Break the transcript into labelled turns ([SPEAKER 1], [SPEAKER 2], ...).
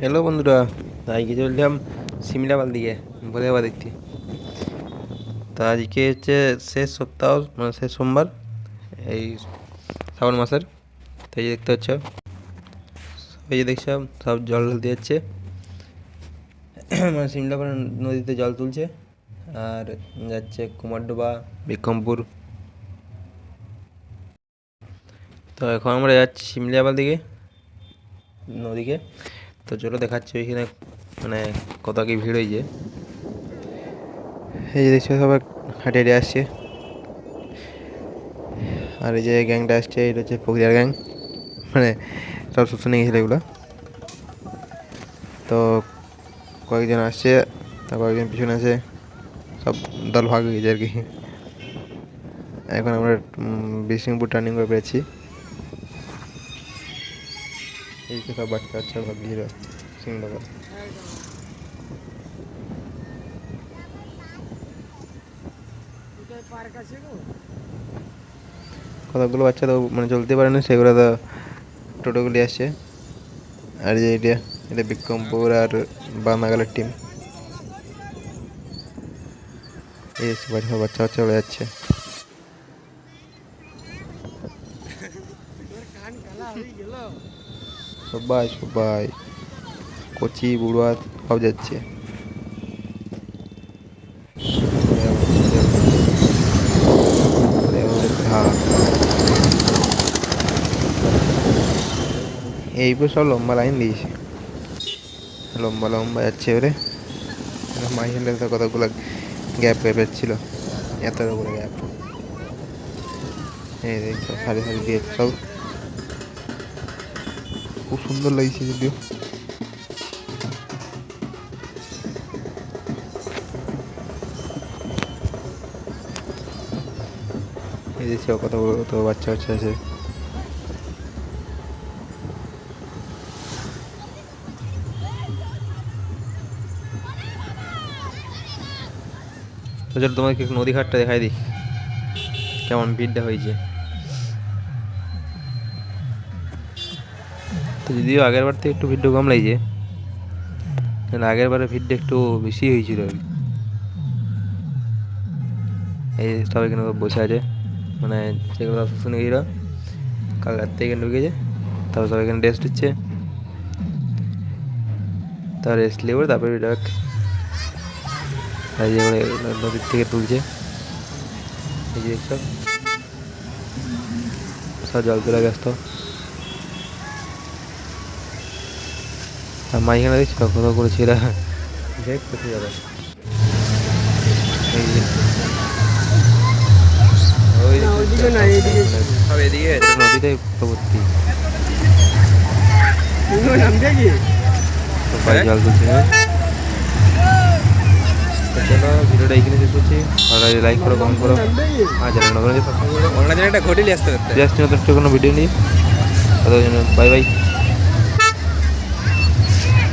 [SPEAKER 1] Hello বন্ধুরা তাই আজকে চললাম সিমলাপাল দিকে বলে যাওয়া দেখতে তা আজকে হচ্ছে শেষ সপ্তাহ মানে শেষ সোমবার, এই শ্রাবণ মাসের। তাই যে দেখতে পাচ্ছ, এই যে দেখছ, সব জল ঢালতে যাচ্ছে। মানে সিমলাপাল নদীতে জল তুলছে, আর যাচ্ছে কুমারডোবা, বিক্রমপুর। তো এখন আমরা যাচ্ছি সিমলাপাল দিকে, নদীকে। তো চলো দেখাচ্ছি ওইখানে মানে কত কি ভিড় হয়েছে। এই যে দেখছ সবাই হাঁটে হাঁটে আসছে। আর এই যে গ্যাংটা আসছে, এটা হচ্ছে প্রক্রিয়ার গ্যাং। মানে সব শুনে গেছিল এগুলো। তো কয়েকজন আসছে আর কয়েকজন পিছনে আছে। সব দল ভাগ হয়ে গেছে আর কি। এখন আমরা বিষ্ণুপুর টার্নিং করে পেরেছি। এই বাচ্চা বাচ্চা ভাগ গিয়েছিল সিংহনগর কতগুলো বাচ্চা তো মানে চলতে পারে না, সেগুলো তো টোটোগুলি আসছে। আর যে এটা এটা বিক্রমপুর আর বানাগালের টিম এই বাচ্চা বাচ্চা উড়ে যাচ্ছে। সবাই সবাই। কচি, বুড়া সব যাচ্ছে। এইবার সব লম্বা লাইন দিয়েছে। লম্বা লম্বা যাচ্ছে এবারে মাঝখানে তো কতগুলো গ্যাপ গ্যাপের ছিল এত গ্যাপ। এই দেখছ সারি সারি দিয়ে সব খুব সুন্দর লাগছে যদিও। এই দেখছি কত কত বাচ্চা বাচ্চা আছে। তো চলো তোমাকে একটু নদী ঘাটটা দেখাই দিই কেমন ভিড়টা হয়েছে। তো যদিও আগের বার থেকে একটু ভিড়টা কম লাগছে। কিন্তু আগের বারে ভিড়টা একটু বেশি হয়েছিল আর এই যে সব এখানে সব বসে আছে। মানে যেগুলো শুনে গেছিল কাল রাত্রে এখানে ঢুকেছে। তারপর সব এখানে রেস্ট দিচ্ছে তারপর রেস্ট নেব তারপরে ডাক করে নদীর থেকে তুলছে। এই দেখছ সব জল তোলা ব্যস্ত। আর মাঝখানে দেখছ কত করেছে এরা। দেখ কোথায় যাবে। জল তুলছে চলো ভিডিওটা এইখানে শেষ করছি। ভালো লাইক করো কমেন্ট করো। আর নতুন
[SPEAKER 2] একটা ঘটিলে আসতে
[SPEAKER 1] জাস্ট নতুন কোনো ভিডিও নিয়ে। ততক্ষণ বাই বাই